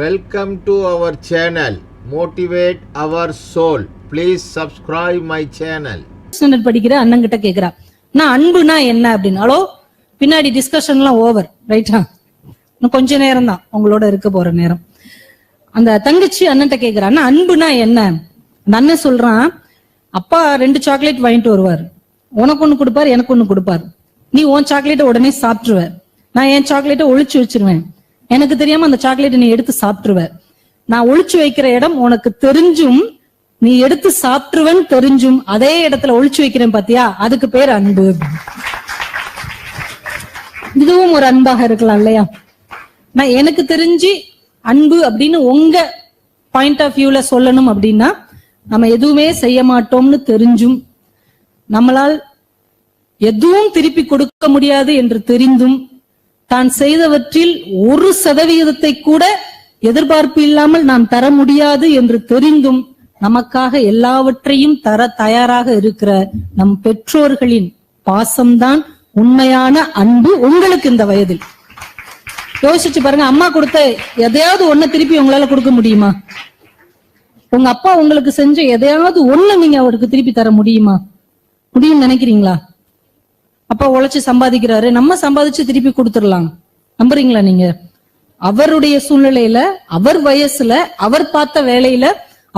Welcome to our channel motivate our soul please subscribe my channel standard படிக்கிற அண்ணன் கிட்ட கேக்குறா. நான் அன்புனா என்ன? அப்படின்னாலோ பின்னாடி டிஸ்கஷன்லாம் ஓவர் ரைட்டா இன்னும் கொஞ்ச நேரம் தான் உங்களோட இருக்க போற நேரம். அந்த தங்கச்சி அண்ணன்ட்ட கேக்குறா நான் அன்புனா என்ன? அந்த அண்ணன் சொல்றான் அப்பா ரெண்டு சாக்லேட் வாங்கிட்டு வருவார். உனக்கு ஒண்ணு கொடுப்பார் எனக்கு ஒண்ணு கொடுப்பார். நீ உன் சாக்லேட்டை உடனே சாப்பிட்டுருவ. நான் என் சாக்லேட்டை ஒழிச்சு வச்சிருவேன். எனக்கு தெரியாம அந்த சாக்லேட் நீ எடுத்து சாப்பிட்டுருவ. நான் ஒழிச்சு வைக்கிற இடம் உனக்கு தெரிஞ்சும் நீ எடுத்து சாப்பிட்டுருவன்னு தெரிஞ்சும் அதே இடத்துல ஒழிச்சு வைக்கிறேன் பாத்தியா? அதுக்கு பேர் அன்பு. இதுவும் ஒரு அன்பாக இருக்கலாம் இல்லையா? நான் எனக்கு தெரிஞ்சு அன்பு அப்படின்னு உங்க பாயிண்ட் ஆஃப் வியூல சொல்லணும் அப்படின்னா நம்ம எதுவுமே செய்ய மாட்டோம்னு தெரிஞ்சும் நம்மளால் எதுவும் திருப்பி கொடுக்க முடியாது என்று தெரிந்தும் தான் செய்தவற்றில் ஒரு சதவிகிதத்தை கூட எதிர்பார்ப்பு இல்லாமல் நாம் தர முடியாது என்று தெரிந்தும் நமக்காக எல்லாவற்றையும் தர தயாராக இருக்கிற நம் பெற்றோர்களின் பாசம்தான் உண்மையான அன்பு உங்களுக்கு இந்த வயதில். யோசிச்சு பாருங்க அம்மா கொடுத்த எதையாவது ஒண்ணு திருப்பி உங்களால கொடுக்க முடியுமா? உங்க அப்பா உங்களுக்கு செஞ்ச எதையாவது ஒண்ணு நீங்க அவருக்கு திருப்பி தர முடியுமா? முடியும்னு நினைக்கிறீங்களா? அப்பா உழைச்சு சம்பாதிக்கிறாரு. நம்ம சம்பாதிச்சு திருப்பி கொடுத்துடலாம். நம்புறீங்களா நீங்க? அவருடைய சூழ்நிலையில அவர் வயசுல அவர் பார்த்த வேலையில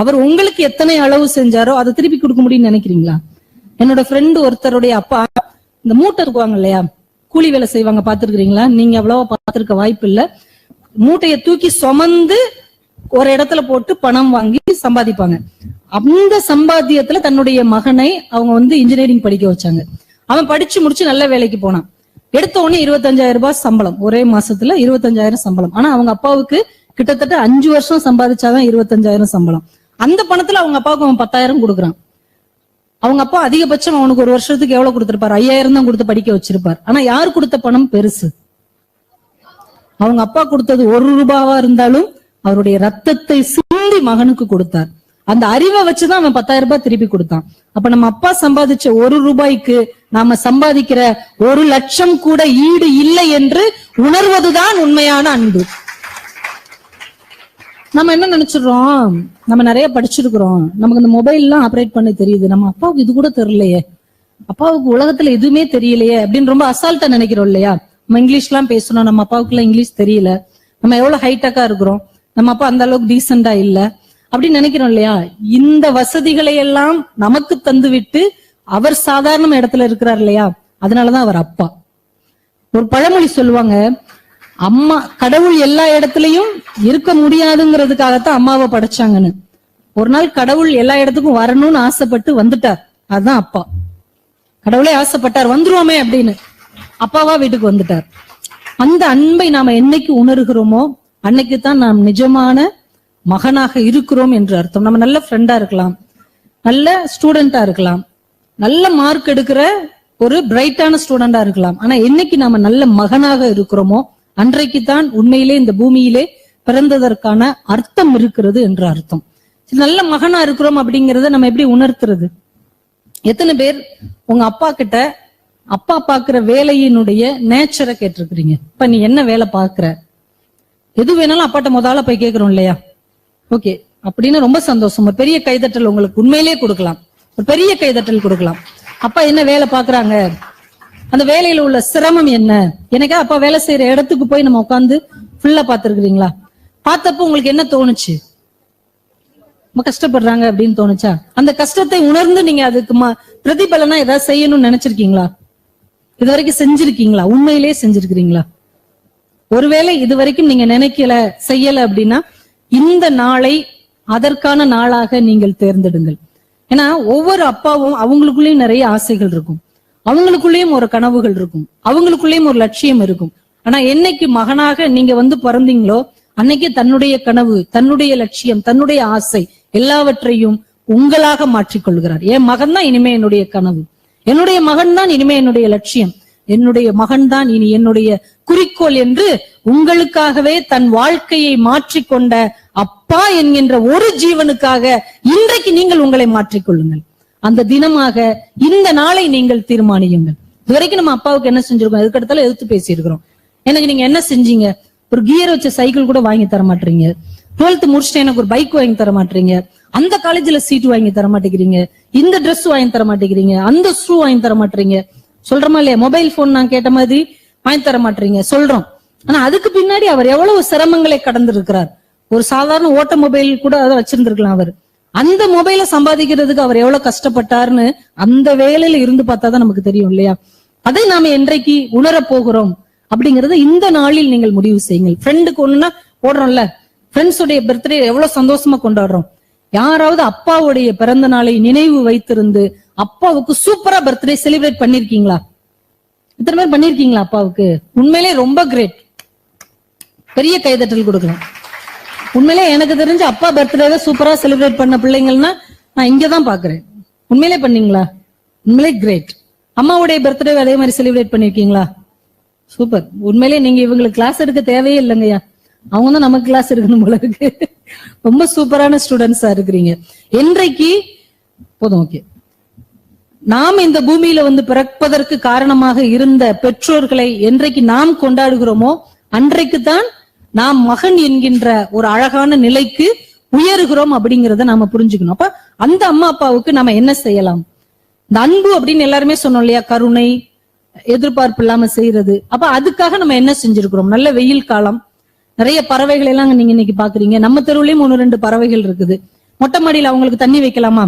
அவர் உங்களுக்கு எத்தனை அளவு செஞ்சாரோ அதை திருப்பி கொடுக்க முடியும்னு நினைக்கிறீங்களா? என்னோட ஃப்ரெண்டு ஒருத்தருடைய அப்பா இந்த மூட்டை இருக்குவாங்க இல்லையா? கூலி வேலை செய்வாங்க பாத்துருக்கீங்களா நீங்க அவ்வளவா பாத்துருக்க வாய்ப்பு இல்ல. மூட்டையை தூக்கி சுமந்து ஒரு இடத்துல போட்டு பணம் வாங்கி சம்பாதிப்பாங்க. அந்த சம்பாத்தியத்துல தன்னுடைய மகனை அவங்க வந்து இன்ஜினியரிங் படிக்க வச்சாங்க. அவன் படிச்சு முடிச்சு நல்ல வேலைக்கு போனான். எடுத்த உடனே இருபத்தஞ்சாயிரம் ரூபாய் சம்பளம். ஒரே மாசத்துல இருபத்தஞ்சாயிரம் சம்பளம். ஆனா அவங்க அப்பாவுக்கு கிட்டத்தட்ட அஞ்சு வருஷம் சம்பாதிச்சாதான் இருபத்தஞ்சாயிரம் சம்பளம். அந்த பணத்துல அவங்க அப்பாவுக்கு அவன் பத்தாயிரம் கொடுக்குறான். அவங்க அப்பா அதிகபட்சம் அவனுக்கு ஒரு வருஷத்துக்கு எவ்வளவு கொடுத்திருப்பாரு? ஐயாயிரம் தான் கொடுத்து படிக்க வச்சிருப்பார். ஆனா யார் கொடுத்த பணம்? பெருசு. அவங்க அப்பா கொடுத்தது ஒரு ரூபாவா இருந்தாலும் அவருடைய ரத்தத்தை சிந்தி மகனுக்கு கொடுத்தார். அந்த அறிவை வச்சுதான் அவன் பத்தாயிரம் ரூபாய் திருப்பி கொடுத்தான். அப்ப நம்ம அப்பா சம்பாதிச்ச ஒரு ரூபாய்க்கு நாம சம்பாதிக்கிற ஒரு லட்சம் கூட ஈடு இல்லை என்று உணர்வதுதான் உண்மையான அன்பு. நம்ம என்ன நினைச்சிடுறோம்? நம்ம நிறைய படிச்சிருக்கிறோம். நமக்கு இந்த மொபைல் எல்லாம் ஆப்ரேட் பண்ண தெரியுது. நம்ம அப்பாவுக்கு இது கூட தெரியலையே. அப்பாவுக்கு உலகத்துல எதுவுமே தெரியலையே அப்படின்னு ரொம்ப அசால்ட்டா நினைக்கிறோம் இல்லையா? நம்ம இங்கிலீஷ் எல்லாம் பேசணும் நம்ம அப்பாவுக்கு எல்லாம் இங்கிலீஷ் தெரியல. நம்ம எவ்வளவு ஹைடெக்கா இருக்கிறோம். நம்ம அப்பா அந்த அளவுக்கு டீசெண்டா இல்ல. அப்படின்னு நினைக்கிறோம் இல்லையா? இந்த வசதிகளை எல்லாம் நமக்கு தந்து விட்டு அவர் சாதாரண இடத்துல இருக்கிறார் இல்லையா? அதனாலதான் அவர் அப்பா. ஒரு பழமொழி சொல்லுவாங்க அம்மா கடவுள் எல்லா இடத்துலயும் இருக்க முடியாதுங்கிறதுக்காகத்தான் அம்மாவை படைச்சாங்கன்னு. ஒரு நாள் கடவுள் எல்லா இடத்துக்கும் வரணும்னு ஆசைப்பட்டு வந்துட்டார். அதுதான் அப்பா. கடவுளே ஆசைப்பட்டார் வந்துருவோமே அப்படின்னு. அப்பாவா வீட்டுக்கு வந்துட்டார். அந்த அன்பை நாம என்னைக்கு உணர்கிறோமோ அன்னைக்கு தான் நாம் நிஜமான மகனாக இருக்கிறோம் என்று அர்த்தம். நம்ம நல்ல ஃப்ரெண்டா இருக்கலாம். நல்ல ஸ்டூடெண்டா இருக்கலாம். நல்ல மார்க் எடுக்கிற ஒரு பிரைட்டான ஸ்டூடெண்டா இருக்கலாம். ஆனா என்னைக்கு நாம நல்ல மகனாக இருக்கிறோமோ அன்றைக்கு தான் உண்மையிலே இந்த பூமியிலே பிறந்ததற்கான அர்த்தம் இருக்கிறது என்ற அர்த்தம். நல்ல மகனா இருக்கிறோம் அப்படிங்கறத நம்ம எப்படி உணர்த்துறது? எத்தனை பேர் உங்க அப்பா கிட்ட அப்பா பாக்குற வேலையினுடைய நேச்சரை கேட்டிருக்கிறீங்க. இப்ப நீ என்ன வேலை பாக்குற எது வேணாலும் அப்பாட்ட முதல்ல போய் கேக்குறோம் இல்லையா? ஓகே அப்படின்னு ரொம்ப சந்தோஷம். பெரிய கைதட்டல் உங்களுக்கு உண்மையிலேயே கொடுக்கலாம். ஒரு பெரிய கைதட்டல் கொடுக்கலாம். அப்பா என்ன வேலை பாக்குறாங்க அந்த வேலையில உள்ள சிரமம் என்ன? எனக்கா அப்பா வேலை செய்யற இடத்துக்கு போய் நம்ம உட்காந்து ஃபுல்லா பாத்துருக்கீங்களா பார்த்தப்போ உங்களுக்கு என்ன தோணுச்சு? ரொம்ப கஷ்டப்படுறாங்க அப்படின்னு தோணுச்சா? அந்த கஷ்டத்தை உணர்ந்து நீங்க அதுக்கு பிரதிபலனா ஏதாவது செய்யணும்னு நினைச்சிருக்கீங்களா? இது வரைக்கும் செஞ்சிருக்கீங்களா? உண்மையிலேயே செஞ்சிருக்கிறீங்களா? ஒருவேளை இது வரைக்கும் நீங்க நினைக்கல செய்யல அப்படின்னா இந்த நாளை அதற்கான நாளாக நீங்கள் தேர்ந்தெடுங்கள். ஏன்னா ஒவ்வொரு அப்பாவும் அவங்களுக்குள்ளேயும் நிறைய ஆசைகள் இருக்கும். அவங்களுக்குள்ளேயும் ஒரு கனவுகள் இருக்கும். அவங்களுக்குள்ளேயும் ஒரு லட்சியம் இருக்கும். ஆனா என்னைக்கு மகனாக நீங்க வந்து பிறந்தீங்களோ அன்னைக்கு தன்னுடைய கனவு தன்னுடைய லட்சியம் தன்னுடைய ஆசை எல்லாவற்றையும் உங்களாக மாற்றிக்கொள்கிறார். என் மகன் தான் இனிமே என்னுடைய கனவு. என்னுடைய மகன் தான் இனிமே என்னுடைய லட்சியம். என்னுடைய மகன் தான் இனி என்னுடைய குறிக்கோள் என்று உங்களுக்காகவே தன் வாழ்க்கையை மாற்றிக்கொண்ட அப்பா என்கின்ற ஒரு ஜீவனுக்காக இன்றைக்கு நீங்கள் உங்களை மாற்றிக்கொள்ளுங்கள். அந்த தினமாக இந்த நாளை நீங்கள் தீர்மானியுங்கள். இதுவரைக்கும் நம்ம அப்பாவுக்கு என்ன செஞ்சிருக்கோம்? எதுக்கடுத்தாலும் எதிர்த்து பேசியிருக்கிறோம். எனக்கு நீங்க என்ன செஞ்சீங்க? ஒரு கியர் வச்ச சைக்கிள் கூட வாங்கி தர மாட்டீங்க. டுவெல்த் முடிச்சுட்டு எனக்கு ஒரு பைக் வாங்கி தர மாட்டீங்க. அந்த காலேஜ்ல சீட் வாங்கி தர மாட்டேங்கிறீங்க. இந்த ட்ரெஸ் வாங்கி தர மாட்டேங்கிறீங்க. அந்த ஷூ வாங்கி தர மாட்டீங்க. சொல்றோமா இல்லையா? மொபைல் போன் நான் கேட்ட மாதிரி வாங்கி தர மாட்டீங்க சொல்றோம். ஆனா அதுக்கு பின்னாடி அவர் எவ்வளவு சிரமங்களை கடந்திருக்கிறார். ஒரு சாதாரண ஓட்ட மொபைல் கூட அதை வச்சிருந்திருக்கலாம் அவர். அந்த மொபைலை சம்பாதிக்கிறதுக்கு அவர் எவ்வளவு கஷ்டப்பட்டாருன்னு அந்த வேலையில இருந்து பார்த்தா தான் நமக்கு தெரியும் இல்லையா? அதை நாம என்றைக்கு உணரப் போகிறோம் அப்படிங்கறத இந்த நாளில் நீங்கள் முடிவு செய்யுங்கள். ஃப்ரெண்டுக்கு ஒண்ணுன்னா போடுறோம்ல. ஃப்ரெண்ட்ஸுடைய பர்த்டே எவ்வளவு சந்தோஷமா கொண்டாடுறோம். யாராவது அப்பாவுடைய பிறந்த நாளை நினைவு வைத்திருந்து அப்பாவுக்கு சூப்பரா பர்த்டே செலிப்ரேட் பண்ணிருக்கீங்களா? இத்தனை பேர் பண்ணிருக்கீங்களா அப்பாவுக்கு? உண்மையிலே ரொம்ப கிரேட் பெரிய கைதட்டல் கொடுக்கலாம். உண்மையிலே எனக்கு தெரிஞ்சு அப்பா பர்த்டேவை சூப்பரா செலிப்ரேட் பண்ண பிள்ளைங்கள்னா நான் இங்கதான் பாக்குறேன் உண்மையிலே பண்ணீங்களா? உண்மையிலே கிரேட் அம்மாவுடைய பர்த்டே அதே மாதிரி செலிப்ரேட் பண்ணிருக்கீங்களா? சூப்பர் உண்மையிலே நீங்க இவங்களுக்கு கிளாஸ் எடுக்க தேவையே இல்லைங்கய்யா. அவங்க தான் நம்ம கிளாஸ் இருக்கணும் போல இருக்கு. ரொம்ப சூப்பரான ஸ்டூடெண்ட்ஸா இருக்கிறீங்க. என்றைக்கு? போதும் ஓகே நாம் இந்த பூமியில வந்து பிறப்பதற்கு காரணமாக இருந்த பெற்றோர்களை என்றைக்கு நாம் கொண்டாடுகிறோமோ அன்றைக்கு தான் நாம் மகன் என்கின்ற ஒரு அழகான நிலைக்கு உயருகிறோம் அப்படிங்கறத நாம புரிஞ்சுக்கணும். அப்ப அந்த அம்மா அப்பாவுக்கு நாம என்ன செய்யலாம்? இந்த அன்பு அப்படின்னு எல்லாருமே சொன்னோம் இல்லையா? கருணை எதிர்பார்ப்பு இல்லாம செய்யறது அப்ப அதுக்காக நம்ம என்ன செஞ்சிருக்கிறோம்? நல்ல வெயில் காலம் நிறைய பறவைகள் எல்லாம் நீங்க இன்னைக்கு பாக்குறீங்க. நம்ம தெருவுலயும் ஒன்னு ரெண்டு பறவைகள் இருக்குது. மொட்டை மாடியில அவங்களுக்கு தண்ணி வைக்கலாமா?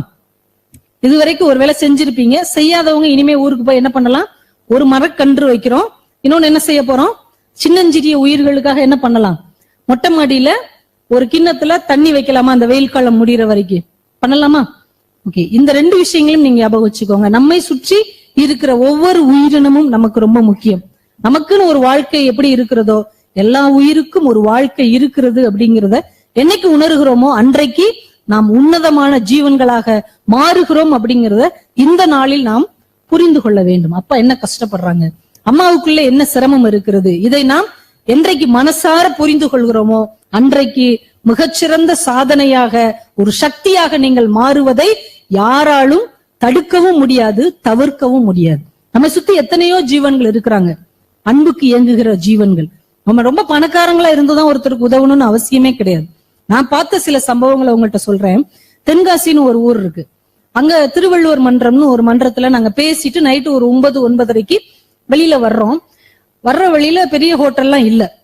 இது வரைக்கும் ஒருவேளை செஞ்சிருப்பீங்க. செய்யாதவங்க இனிமே ஊருக்கு போய் என்ன பண்ணலாம்? ஒரு மரக்கன்று வைக்கிறோம். இன்னொன்னு என்ன செய்ய போறோம்? சின்னஞ்சிறிய உயிர்களுக்காக என்ன பண்ணலாம்? மொட்டை மாடியில ஒரு கிண்ணத்துல தண்ணி வைக்கலாமா? அந்த வெயில் காலம் முடிகிற வரைக்கும். பண்ணலாமா? ஓகே. இந்த ரெண்டு விஷயங்களும் நீங்க ஞாபகம் வச்சுக்கோங்க. நம்மை சுற்றி இருக்கிற ஒவ்வொரு உயிரினமும் நமக்கு ரொம்ப முக்கியம். நமக்குன்னு ஒரு வாழ்க்கை எப்படி இருக்கிறதோ எல்லா உயிருக்கும் ஒரு வாழ்க்கை இருக்கிறது அப்படிங்கறத என்னைக்கு உணர்கிறோமோ அன்றைக்கு நாம் உன்னதமான ஜீவன்களாக மாறுகிறோம் அப்படிங்கிறத இந்த நாளில் நாம் புரிந்து கொள்ள வேண்டும். அப்பா என்ன கஷ்டப்படுறாங்க? அம்மாவுக்குள்ள என்ன சிரமம் இருக்கிறது? இதை நாம் என்றைக்கு மனசார புரிந்து கொள்கிறோமோ அன்றைக்கு மிகச்சிறந்த சாதனையாக ஒரு சக்தியாக நீங்கள் மாறுவதை யாராலும் தடுக்கவும் முடியாது தவிர்க்கவும் முடியாது. நம்ம சுத்தி எத்தனையோ ஜீவன்கள் இருக்கிறாங்க. அன்புக்கு இயங்குகிற ஜீவன்கள். நம்ம ரொம்ப பணக்காரங்களா இருந்துதான் ஒருத்தருக்கு உதவணும்னு அவசியமே கிடையாது. நான் பார்த்த சில சம்பவங்களை உங்கள்கிட்ட சொல்றேன். தென்காசின்னு ஒரு ஊர் இருக்கு. அங்க திருவள்ளுவர் மன்றம்னு ஒரு மன்றத்துல நாங்க பேசிட்டு நைட்டு ஒரு ஒன்பது ஒன்பதரைக்கு வெளியில வர்றோம். வர்ற வழியில பெரிய ஹோட்டல்லாம் இல்ல.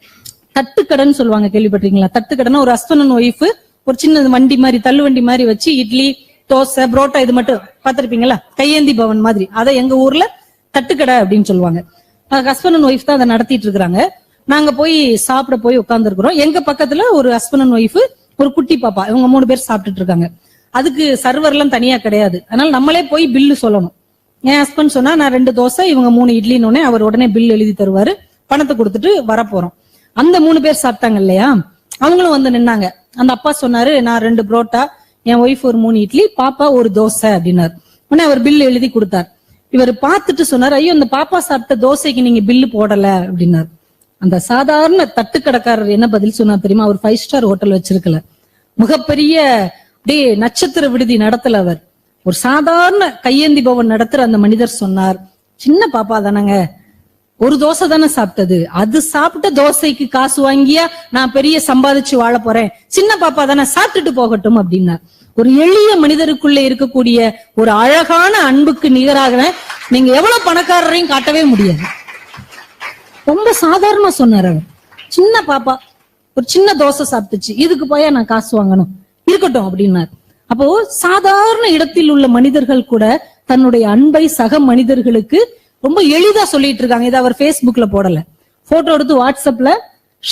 தட்டுக்கடைன்னு சொல்லுவாங்க கேள்விப்பட்டிருக்கீங்களா? தட்டுக்கடைன்னா ஒரு ஹஸ்பண்ட் ஒய்ஃப் ஒரு சின்ன வண்டி மாதிரி தள்ளு வண்டி மாதிரி வச்சு இட்லி தோசை புரோட்டா இது மட்டும் பார்த்திருப்பீங்களா? கையேந்தி பவன் மாதிரி. அதை எங்க ஊர்ல தட்டுக்கடை அப்படின்னு சொல்லுவாங்க. ஹஸ்பண்ட் அண்ட் ஒய்ஃப் தான் அதை நடத்திட்டு இருக்கிறாங்க. நாங்க போய் சாப்பிட போய் உட்காந்துருக்குறோம் எங்க பக்கத்துல ஒரு ஹஸ்பண்ட் அண்ட் ஒய்ஃப் ஒரு குட்டி பாப்பா. இவங்க மூணு பேர் சாப்பிட்டுட்டு இருக்காங்க. அதுக்கு சர்வர் எல்லாம் தனியா கிடையாது. அதனால நம்மளே போய் பில்லு சொல்லணும். என் ஹஸ்பண்ட் சொன்னா நான் ரெண்டு தோசை இவங்க மூணு இட்லின்னு உடனே அவர் உடனே பில் எழுதி தருவாரு. பணத்தை கொடுத்துட்டு வரப்போறோம். அந்த மூணு பேர் சாப்பிட்டாங்க இல்லையா? அவங்களும் வந்து நின்னாங்க. அந்த அப்பா சொன்னாரு நான் ரெண்டு புரோட்டா என் ஒய்ஃப் ஒரு மூணு இட்லி பாப்பா ஒரு தோசை அப்படின்னாரு. உடனே அவர் பில் எழுதி கொடுத்தார். இவர் பார்த்துட்டு சொன்னார் ஐயோ இந்த பாப்பா சாப்பிட்ட தோசைக்கு நீங்க பில்லு போடல அப்படின்னாரு. அந்த சாதாரண தட்டுக்கடைக்காரர் என்ன பதில் சொன்னா தெரியுமா? அவர் ஃபைவ் ஸ்டார் ஹோட்டல் வச்சிருக்கல. மிகப்பெரிய அப்படியே நட்சத்திர விடுதி நடத்தல அவர். ஒரு சாதாரண கையேந்தி பவன் நடத்துற அந்த மனிதர் சொன்னார். சின்ன பாப்பா தானங்க. ஒரு தோசை தானே சாப்பிட்டது. அது சாப்பிட்ட தோசைக்கு காசு வாங்கியா நான் பெரிய சம்பாதிச்சு வாழ போறேன். சின்ன பாப்பா தானே சாப்பிட்டுட்டு போகட்டும் அப்படின்னா ஒரு எளிய மனிதருக்குள்ள இருக்கக்கூடிய ஒரு அழகான அன்புக்கு நிகராக நீங்க எவ்வளவு பணக்காரரையும் காட்டவே முடியாது. ரொம்ப சாதாரணமா சொன்னார் அவர். சின்ன பாப்பா ஒரு சின்ன தோசை சாப்பிட்டுச்சு. இதுக்கு போயா நான் காசு வாங்கணும். இருக்கட்டும் அப்படின்னார். அப்போ சாதாரண இடத்தில் உள்ள மனிதர்கள் கூட தன்னுடைய அன்பை சக மனிதர்களுக்கு ரொம்ப எளிதா சொல்லிட்டு இருக்காங்க. இதை அவர் பேஸ்புக்ல போடல. போட்டோ எடுத்து வாட்ஸ்அப்ல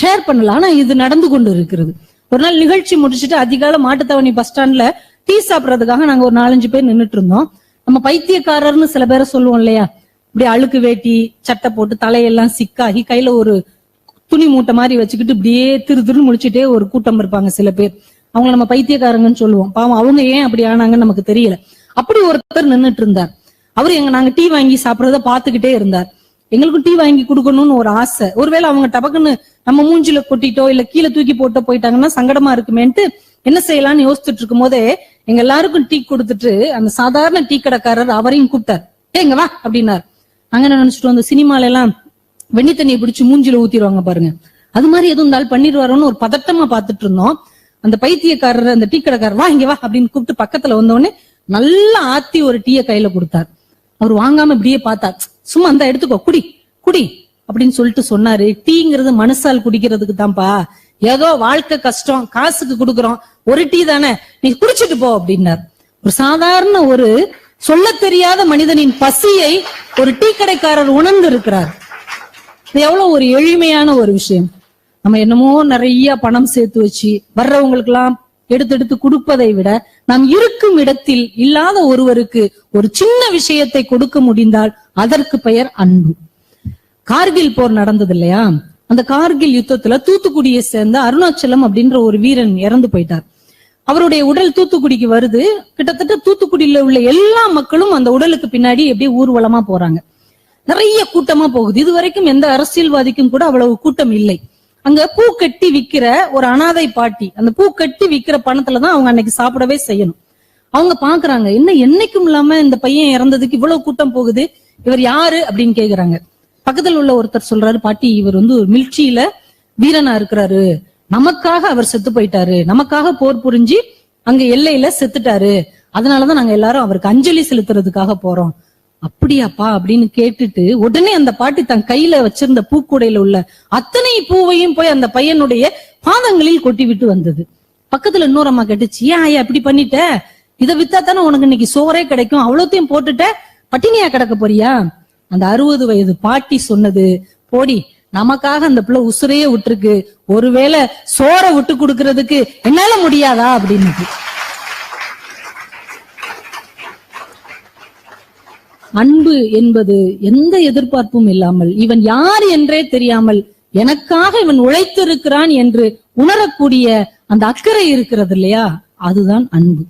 ஷேர் பண்ணல. ஆனா இது நடந்து கொண்டு இருக்கிறது. ஒரு நாள் நிகழ்ச்சி முடிச்சுட்டு அதிகால மாட்டுத்தவணி பஸ் ஸ்டாண்ட்ல டீ சாப்பிடறதுக்காக நாங்க ஒரு நாலஞ்சு பேர் நின்னுட்டு இருந்தோம். நம்ம பைத்தியக்காரர்னு சில பேரை சொல்லுவோம் இல்லையா? இப்படி அழுக்கு வேட்டி சட்டை போட்டு தலையெல்லாம் சிக்காகி கையில ஒரு துணி மூட்டை மாதிரி வச்சுக்கிட்டு இப்படியே திரு திருன்னு முடிச்சுட்டே ஒரு கூட்டம் இருப்பாங்க சில பேர். அவங்கள நம்ம பைத்தியக்காரங்கன்னு சொல்லுவோம். பாவம் அவங்க ஏன் அப்படி ஆனாங்கன்னு நமக்கு தெரியல. அப்படி ஒருத்தர் நின்னுட்டு இருந்தார். அவர் எங்க நாங்க டீ வாங்கி சாப்பிடறத பாத்துக்கிட்டே இருந்தார். எங்களுக்கும் டீ வாங்கி கொடுக்கணும்னு ஒரு ஆசை. ஒருவேளை அவங்க டபக்குன்னு நம்ம மூஞ்சில கொட்டிட்டோ இல்ல கீழே தூக்கி போட்டோ போயிட்டாங்கன்னா சங்கடமா இருக்குமேன்ட்டு என்ன செய்யலாம்னு யோசிச்சுட்டு இருக்கும் போதே எங்க எல்லாருக்கும் டீ கொடுத்துட்டு அந்த சாதாரண டீ கடைக்காரர் அவரையும் கூப்பிட்டார். ஏங்க வா அப்படின்னாரு. நாங்க என்ன நினைச்சிட்டு அந்த சினிமால எல்லாம் வெண்ணி தண்ணியை பிடிச்சு மூஞ்சில ஊத்திடுவாங்க பாருங்க. அது மாதிரி எதுவும் இருந்தாலும் பண்ணிடுவாரோன்னு ஒரு பதட்டமா பாத்துட்டு இருந்தோம். அந்த பைத்தியக்காரர் அந்த டீ கடைக்காரர் வா இங்க வா அப்படின்னு கூப்பிட்டு பக்கத்துல வந்த உடனே நல்லா ஆத்தி ஒரு டீய கையில கொடுத்தார். அவர் வாங்காம இப்படியே பார்த்தார். சும்மா அந்த எடுத்துக்கோ குடி குடி அப்படின்னு சொல்லிட்டு சொன்னாரு. டீங்கிறது மனசால் குடிக்கிறதுக்கு தான்ப்பா. ஏதோ வாழ்க்கை கஷ்டம் காசுக்கு கொடுக்குறோம். ஒரு டீ தானே நீ குடிச்சிட்டு போ அப்படின்னார். ஒரு சாதாரண ஒரு சொல்லத் தெரியாத மனிதனின் பசியை ஒரு டீ கடைக்காரர் உணர்ந்து இருக்கிறார் இது எவ்வளவு ஒரு எளிமையான ஒரு விஷயம். நம்ம என்னமோ நிறைய பணம் சேர்த்து வச்சு வர்றவங்களுக்கு எல்லாம் எடுத்து எடுத்து கொடுப்பதை விட நாம் இருக்கும் இடத்தில் இல்லாத ஒருவருக்கு ஒரு சின்ன விஷயத்தை கொடுக்க முடிந்தால் அதற்கு பெயர் அன்பு. கார்கில் போர் நடந்தது இல்லையா அந்த கார்கில் யுத்தத்துல தூத்துக்குடியை சேர்ந்த அருணாச்சலம் அப்படின்ற ஒரு வீரன் இறந்து போயிட்டார். அவருடைய உடல் தூத்துக்குடிக்கு வருது. கிட்டத்தட்ட தூத்துக்குடியில உள்ள எல்லா மக்களும் அந்த உடலுக்கு பின்னாடி எப்படியே ஊர்வலமா போறாங்க. நிறைய கூட்டமா போகுது. இது வரைக்கும் எந்த அரசியல்வாதிக்கும் கூட அவ்வளவு கூட்டம் இல்லை. அங்க பூ கட்டி விக்கிற ஒரு அனாதை பாட்டி அந்த பூ கட்டி விக்கிற பணத்துலதான் அவங்க அன்னைக்கு சாப்பிடவே செய்யணும். அவங்க பாக்குறாங்க என்ன என்னைக்கும் இல்லாம இந்த பையன் இறந்ததுக்கு இவ்வளவு கூட்டம் போகுது? இவர் யாரு அப்படின்னு கேக்குறாங்க. பக்கத்துல உள்ள ஒருத்தர் சொல்றாரு பாட்டி இவர் வந்து ஒரு மில்ட்ரியில வீரனா இருக்கிறாரு. நமக்காக அவர் செத்து போயிட்டாரு. நமக்காக போர் புரிஞ்சு அங்க எல்லையில செத்துட்டாரு. அதனாலதான் நாங்க எல்லாரும் அவருக்கு அஞ்சலி செலுத்துறதுக்காக போறோம். அப்படியாப்பா அப்படின்னு கேட்டுட்டு உடனே அந்த பாட்டி தன் கையில வச்சிருந்த பூக்கூடையில உள்ள அத்தனை பூவையும் போய் அந்த பையனுடைய பாதங்களில் கொட்டி விட்டு வந்தது. பக்கத்துல இன்னொரு அம்மா கேட்டுச்சு ஏன் ஐயா இப்படி பண்ணிட்ட? இதை வித்தா தானே உனக்கு இன்னைக்கு சோறே கிடைக்கும். அவ்வளோத்தையும் போட்டுட்ட? பட்டினியா கிடக்க போறியா? அந்த அறுபது வயது பாட்டி சொன்னது. போடி நமக்காக அந்த பிள்ளை உசுரையே விட்டுருக்கு. ஒருவேளை சோற விட்டு கொடுக்கறதுக்கு என்னால முடியாதா அப்படின்னு அன்பு என்பது எந்த எதிர்பார்ப்பும் இல்லாமல் இவன் யார் என்றே தெரியாமல் எனக்காக இவன் உழைத்திருக்கிறான் என்று உணரக்கூடிய அந்த அக்கறை இருக்கிறது இல்லையா? அதுதான் அன்பு.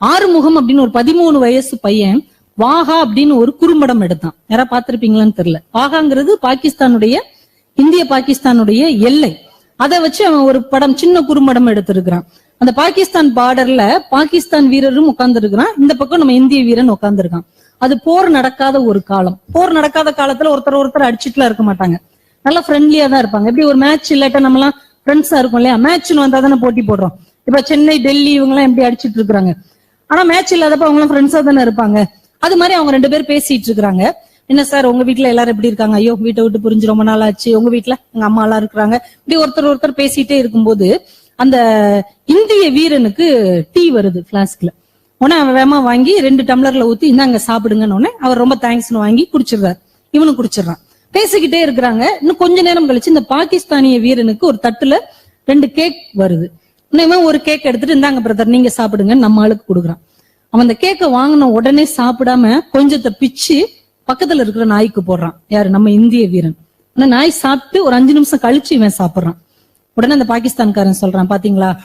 ஆறுமுகம் அப்படின்னு ஒரு பதிமூணு வயசு பையன் வாகா அப்படின்னு ஒரு குறும்படம் எடுத்தான். யாரா பார்த்திருப்பீங்களான்னு தெரியல. வாகாங்கிறது பாகிஸ்தானுடைய இந்திய பாகிஸ்தானுடைய எல்லை. அதை வச்சு அவன் ஒரு படம் சின்ன குறும்படம் எடுத்திருக்கிறான். அந்த பாகிஸ்தான் பார்டர்ல பாகிஸ்தான் வீரரும் உட்கார்ந்து இருக்கிறான் இந்த பக்கம் நம்ம இந்திய வீரன் உட்கார்ந்துருக்கான். அது போர் நடக்காத ஒரு காலம். போர் நடக்காத காலத்துல ஒருத்தர் ஒருத்தர் அடிச்சுட்டுலாம் இருக்க மாட்டாங்க. நல்லா ஃப்ரெண்ட்லியா தான் இருப்பாங்க. எப்படி ஒரு மேட்ச் இல்லாட்ட நம்ம எல்லாம் ஃப்ரெண்ட்ஸா இருக்கும் இல்லையா மேட்ச்னு வந்தா தானே போட்டி போடுறோம். இப்ப சென்னை டெல்லி இவங்க எல்லாம் எப்படி அடிச்சிட்டு இருக்காங்க ஆனா மேட்ச் இல்லாதப்ப அவங்க எல்லாம் ஃப்ரெண்ட்ஸா தானே இருப்பாங்க. அது மாதிரி அவங்க ரெண்டு பேர் பேசிட்டு இருக்கிறாங்க என்ன சார் உங்க வீட்டுல எல்லாரும் எப்படி இருக்காங்க? ஐயோ வீட்டை விட்டு புரிஞ்சு ரொம்ப நாள் ஆச்சு. உங்க வீட்டுல எங்க அம்மா எல்லாம் இருக்கிறாங்க. இப்படி ஒருத்தர் ஒருத்தர் பேசிட்டே இருக்கும்போது அந்த இந்திய வீரனுக்கு டீ வருது பிளாஸ்க்ல உடனே அவன் வேகமா வாங்கி ரெண்டு டம்ளர்ல ஊத்தி இந்தாங்க சாப்பிடுங்கன்னு உடனே அவர் ரொம்ப தேங்க்ஸ்னு வாங்கி குடிச்சிடுறாரு. இவனும் குடிச்சிடுறான். பேசிக்கிட்டே இருக்கிறாங்க. இன்னும் கொஞ்ச நேரம் கழிச்சு இந்த பாகிஸ்தானிய வீரனுக்கு ஒரு தட்டுல ரெண்டு கேக் வருது. இன்னும் ஒரு கேக் எடுத்துட்டு இந்தாங்க பிரதர் நீங்க சாப்பிடுங்க நம்ம ஆளுக்கு கொடுக்குறான். அவன் அந்த கேக்கை வாங்கின உடனே சாப்பிடாம கொஞ்சத்தை பிச்சு பக்கத்துல இருக்கிற நாய்க்கு போடுறான். யாரு? நம்ம இந்திய வீரன். ஆனா நாய் சாப்பிட்டு ஒரு அஞ்சு நிமிஷம் கழிச்சு இவன் சாப்பிடுறான். உடனே அந்த பாகிஸ்தான்காரன் சொல்றான் பாத்தீங்களா?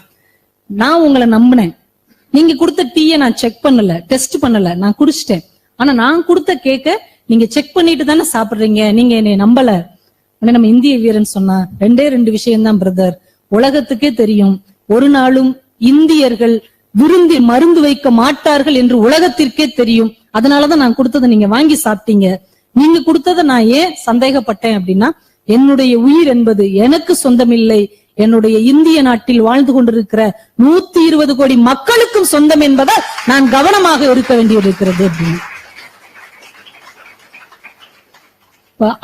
நான் உங்களை நம்பினேன். நீங்க கொடுத்த டீயை நான் செக் பண்ணல டெஸ்ட் பண்ணல. நான் குடிச்சிட்டேன். ஆனா நான் கொடுத்த கேக்க நீங்க செக் பண்ணிட்டு தானே சாப்பிடுறீங்க. நீங்க என்னை நம்பல. உடனே நம்ம இந்திய வீரன் சொன்னா ரெண்டே ரெண்டு விஷயம் தான் பிரதர் உலகத்துக்கே தெரியும். ஒரு நாளும் இந்தியர்கள் விருந்தி மருந்து வைக்க மாட்டார்கள் என்று உலகத்திற்கே தெரியும். அதனாலதான் நான் கொடுத்ததை நீங்க வாங்கி சாப்பிட்டீங்க. நீங்க கொடுத்ததை நான் ஏன் சந்தேகப்பட்டேன் அப்படின்னா என்னுடைய உயிர் என்பது எனக்கு சொந்தமில்லை. என்னுடைய இந்திய நாட்டில் வாழ்ந்து கொண்டிருக்கிற நூத்தி இருபது கோடி மக்களுக்கும் சொந்தம் என்பதால் நான் கவனமாக இருக்க வேண்டியிருக்கிறது அப்படின்னு.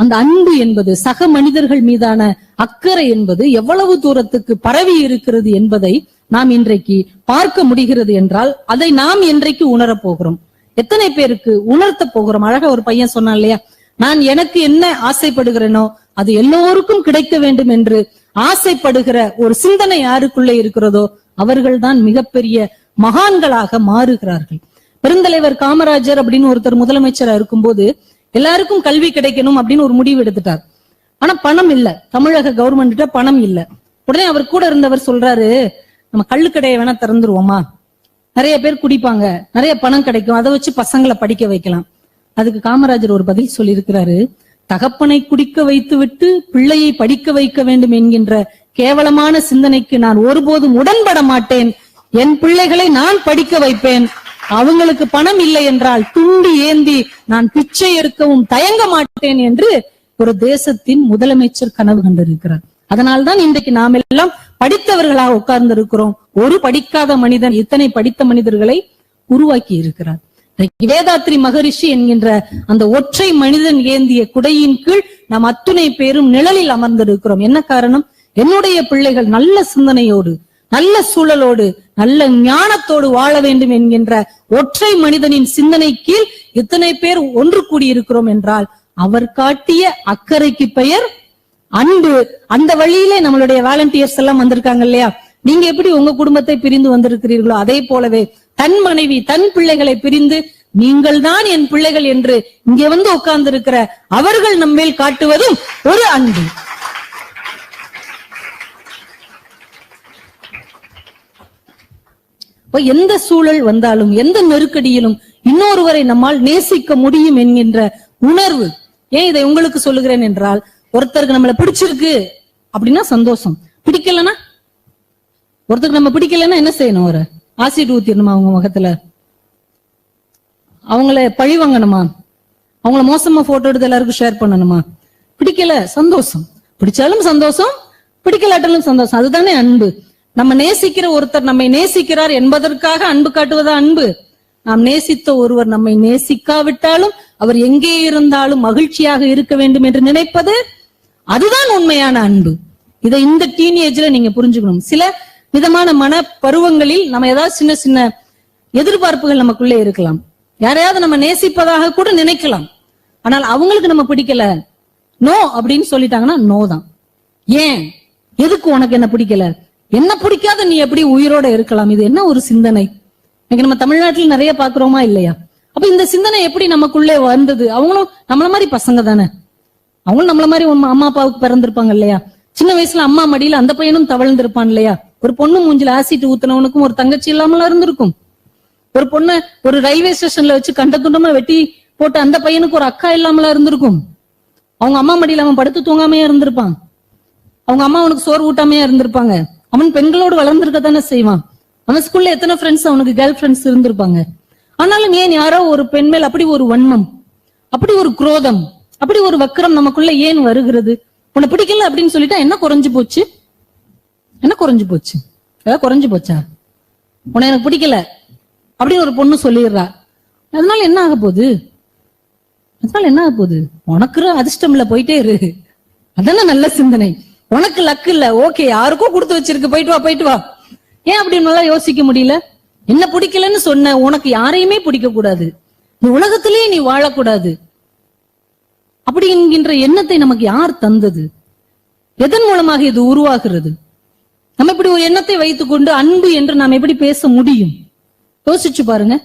அந்த அன்பு என்பது சக மனிதர்கள் மீதான அக்கறை என்பது எவ்வளவு தூரத்துக்கு பரவி இருக்கிறது என்பதை நாம் இன்றைக்கு பார்க்க முடிகிறது என்றால் அதை நாம் இன்றைக்கு உணரப் போகிறோம். எத்தனை பேருக்கு உணர்த்த போகிறோம்? அழகா ஒரு பையன் சொன்னான் இல்லையா? நான் எனக்கு என்ன ஆசைப்படுகிறேனோ அது எல்லோருக்கும் கிடைக்க வேண்டும் என்று ஆசைப்படுகிற ஒரு சிந்தனை யாருக்குள்ளே இருக்கிறதோ அவர்கள்தான் மிகப்பெரிய மகான்களாக மாறுகிறார்கள். பெருந்தலைவர் காமராஜர் அப்படின்னு ஒருத்தர் முதலமைச்சரா இருக்கும்போது எல்லாருக்கும் கல்வி கிடைக்கணும் அப்படின்னு ஒரு முடிவு எடுத்துட்டார். ஆனா பணம் இல்ல. தமிழக கவர்மெண்ட் பணம் இல்ல. உடனே அவர் கூட இருந்தவர் சொல்றாரு நம்ம கள்ளுக்கடையை வேணா திறந்துருவோமா? நிறைய பேர் குடிப்பாங்க. நிறைய பணம் கிடைக்கும். அதை வச்சு பசங்களை படிக்க வைக்கலாம். அதுக்கு காமராஜர் ஒரு பதில் சொல்லியிருக்கிறாரு. தகப்பனை குடிக்க வைத்து விட்டு பிள்ளையை படிக்க வைக்க வேண்டும் என்கின்ற கேவலமான சிந்தனைக்கு நான் ஒருபோதும் உடன்பட மாட்டேன். என் பிள்ளைகளை நான் படிக்க வைப்பேன். அவங்களுக்கு பணம் இல்லை என்றால் துண்டி ஏந்தி நான் பிச்சை எடுக்கவும் தயங்க மாட்டேன் என்று ஒரு தேசத்தின் முதலமைச்சர் கனவு கண்டிருக்கிறார். அதனால்தான் இன்றைக்கு நாம் எல்லாம் படித்தவர்களாக உட்கார்ந்து இருக்கிறோம் ஒரு படிக்காத மனிதன் இத்தனை படித்த மனிதர்களை உருவாக்கி இருக்கிறார். வேதாத்ரி மகரிஷி என்கின்ற அந்த ஒற்றை மனிதன் ஏந்திய குடையின் கீழ் நாம் அத்துணை பேரும் நிழலில் அமர்ந்திருக்கிறோம். என்ன காரணம்? என்னுடைய பிள்ளைகள் நல்ல சிந்தனையோடு நல்ல சூழலோடு நல்ல ஞானத்தோடு வாழ வேண்டும் என்கின்ற ஒற்றை மனிதனின் சிந்தனை கீழ் இத்தனை பேர் ஒன்று கூடியிருக்கிறோம் என்றால் அவர் காட்டிய அக்கறைக்கு பெயர் அன்பு அந்த வழியிலே நம்மளுடைய வாலண்டியர்ஸ் எல்லாம் வந்திருக்காங்க இல்லையா? நீங்க எப்படி உங்க குடும்பத்தை பிரிந்து வந்திருக்கிறீர்களோ அதே போலவே தன் மனைவி தன் பிள்ளைகளை பிரிந்து நீங்கள் தான் என் பிள்ளைகள் என்று இங்கே வந்து உட்கார்ந்து இருக்கிற அவர்கள் நம்மேல் காட்டுவதும் ஒரு அன்பு. எந்த சூழல் வந்தாலும் எந்த நெருக்கடியிலும் இன்னொருவரை நம்மால் நேசிக்க முடியும் என்கின்ற உணர்வு. ஏன் இதை உங்களுக்கு சொல்லுகிறேன் என்றால் ஒருத்தருக்கு நம்மள பிடிச்சிருக்கு அப்படின்னா சந்தோஷம். பிடிக்கலனா ஒருத்தருக்கு நம்ம பிடிக்கலன்னா என்ன செய்யணும் அவரை? ஆசிட் ஊத்திடணுமா அவங்க முகத்துல? அவங்கள பழி வாங்கணுமா? அவங்கள மோசமா போட்டோ எடுத்து எல்லாருக்கும் ஷேர் பண்ணணுமா? பிடிக்கல சந்தோஷம். பிடிச்சாலும் சந்தோஷம் பிடிக்கலாட்டாலும் சந்தோஷம். அதுதானே அன்பு. நம்ம நேசிக்கிற ஒருத்தர் நம்மை நேசிக்கிறார் என்பதற்காக அன்பு காட்டுவதா அன்பு? நாம் நேசித்த ஒருவர் நம்மை நேசிக்காவிட்டாலும் அவர் எங்கே இருந்தாலும் மகிழ்ச்சியாக இருக்க வேண்டும் என்று நினைப்பது அதுதான் உண்மையான அன்பு. இதை இந்த டீனேஜ்ல நீங்க புரிஞ்சுக்கணும். சில விதமான மன பருவங்களில் நம்ம ஏதாவது சின்ன சின்ன எதிர்பார்ப்புகள் நமக்குள்ளே இருக்கலாம். யாரையாவது நம்ம நேசிப்பதாக கூட நினைக்கலாம். ஆனால் அவங்களுக்கு நம்ம பிடிக்கல. நோ அப்படின்னு சொல்லிட்டாங்கன்னா நோ தான். ஏன்? எதுக்கு உனக்கு என்ன பிடிக்கல? என்ன பிடிக்காத நீ எப்படி உயிரோட இருக்கலாம்? இது என்ன ஒரு சிந்தனை? இன்னைக்கு நம்ம தமிழ்நாட்டில் நிறைய பாக்குறோமா இல்லையா? அப்ப இந்த சிந்தனை எப்படி நமக்குள்ளே வந்தது? அவங்களும் நம்மள மாதிரி பசங்க தானே. அவங்களும் நம்மள மாதிரி அம்மா அப்பாவுக்கு பிறந்திருப்பாங்க இல்லையா? சின்ன வயசுல அம்மா மடியில அந்த பையனும் தவழ்ந்திருப்பான் இல்லையா? ஒரு பொண்ணு மூஞ்சில ஆசிட் ஊத்துனவனுக்கும் ஒரு தங்கச்சி இல்லாமல இருந்திருக்கும். ஒரு பொண்ணு ஒரு ரயில்வே ஸ்டேஷன்ல வச்சு கண்ட துண்டமா வெட்டி போட்டு அந்த பையனுக்கு ஒரு அக்கா இல்லாமல இருந்திருக்கும். அவங்க அம்மா மடியில அவன் படுத்து தூங்காமையா இருந்திருப்பான். அவங்க அம்மா அவனுக்கு சோறு ஊட்டாமையா இருந்திருப்பாங்க. அவன் பெண்களோடு வளர்ந்துருக்க தானே செய்வான். அவன் ஸ்கூல்ல எத்தனை ஃப்ரெண்ட்ஸ் அவனுக்கு கேர்ள் ஃப்ரெண்ட்ஸ் இருந்திருப்பாங்க. ஆனாலும் ஏன் யாரோ ஒரு பெண் மேல் அப்படி ஒரு வன்மம்? அப்படி ஒரு குரோதம்? அப்படி ஒரு வக்கரம் நமக்குள்ள ஏன் வருகிறது? உன்னை பிடிக்கல அப்படின்னு சொல்லிட்டா என்ன குறைஞ்சு போச்சு? என்ன குறைஞ்சு போச்சு? ஏதாவது குறைஞ்சு போச்சா? உன்னை எனக்கு பிடிக்கல. அப்படின்னு ஒரு பொண்ணு சொல்லிடுறா. அதனால என்ன ஆக போகுது? அதனால என்ன ஆக போகுது? உனக்கு அதிர்ஷ்டம் இல்ல போயிட்டே இரு. அதான நல்ல சிந்தனை. உனக்கு லக்கு இல்ல. ஓகே யாருக்கோ கொடுத்து வச்சிருக்கு. போயிட்டு வா போயிட்டு வா. ஏன் அப்படின்னு யோசிக்க முடியல? என்ன பிடிக்கலன்னு சொன்ன உனக்கு யாரையுமே பிடிக்க கூடாது. உலகத்திலேயே நீ வாழக்கூடாது. அப்படி என்கின்ற எண்ணத்தை நமக்கு யார் தந்தது? எதன் மூலமாக இது உருவாகிறது? நம்ம இப்படி ஒரு எண்ணத்தை வைத்துக்கொண்டு அன்பு என்று நாம் எப்படி பேச முடியும்? யோசிச்சு பாருங்க.